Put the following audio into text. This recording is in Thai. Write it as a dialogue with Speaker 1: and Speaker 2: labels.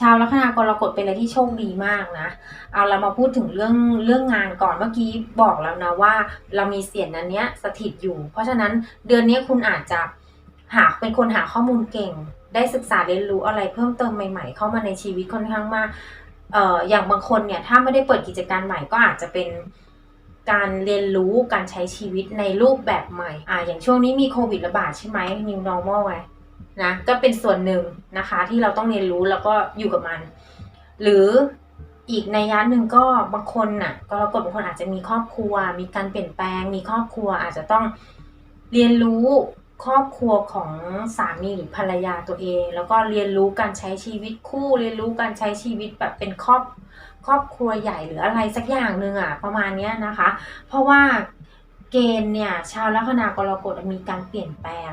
Speaker 1: ชาวลัคนากรกฎเป็นอะไรที่โชคดีมากนะ เอาเรามาพูดถึงเรื่องเรื่องงานก่อนเมื่อกี้บอกแล้วนะว่า เรามีเสียงนั้นเนี้ยสถิตอยู่ เพราะฉะนั้นเดือนนี้คุณอาจจะหาเป็นคนหาข้อมูลเก่ง ได้ศึกษาเรียนรู้อะไรเพิ่มเติมใหม่ ๆ เข้ามาในชีวิตค่อนข้างมากเอ่ออย่างบางคนเนี่ยถ้าไม่ได้เปิดกิจการใหม่ก็อาจจะเป็นการเรียนรู้การใช้ชีวิตในรูปแบบใหม่อ่าอย่างช่วงนี้มีโควิดระบาดใช่ไหม new normal ไง นะก็เป็นส่วนหนึ่งนะคะ ที่เราต้องเรียนรู้แล้วก็อยู่กับมัน หรืออีกในยะหนึ่งก็บางคนน่ะกรกฎบางคนอาจจะมีครอบครัว มีการเปลี่ยนแปลง มีครอบครัวอาจจะต้องเรียนรู้ครอบครัวของสามีหรือภรรยาตัวเอง แล้วก็เรียนรู้การใช้ชีวิตคู่ เรียนรู้การใช้ชีวิตแบบเป็นครอบครอบครัวใหญ่หรืออะไรสักอย่างหนึ่งอะประมาณเนี้ยนะคะ เพราะว่าเกณฑ์เนี่ยชาวลัคนากรกฎมีการเปลี่ยนแปลง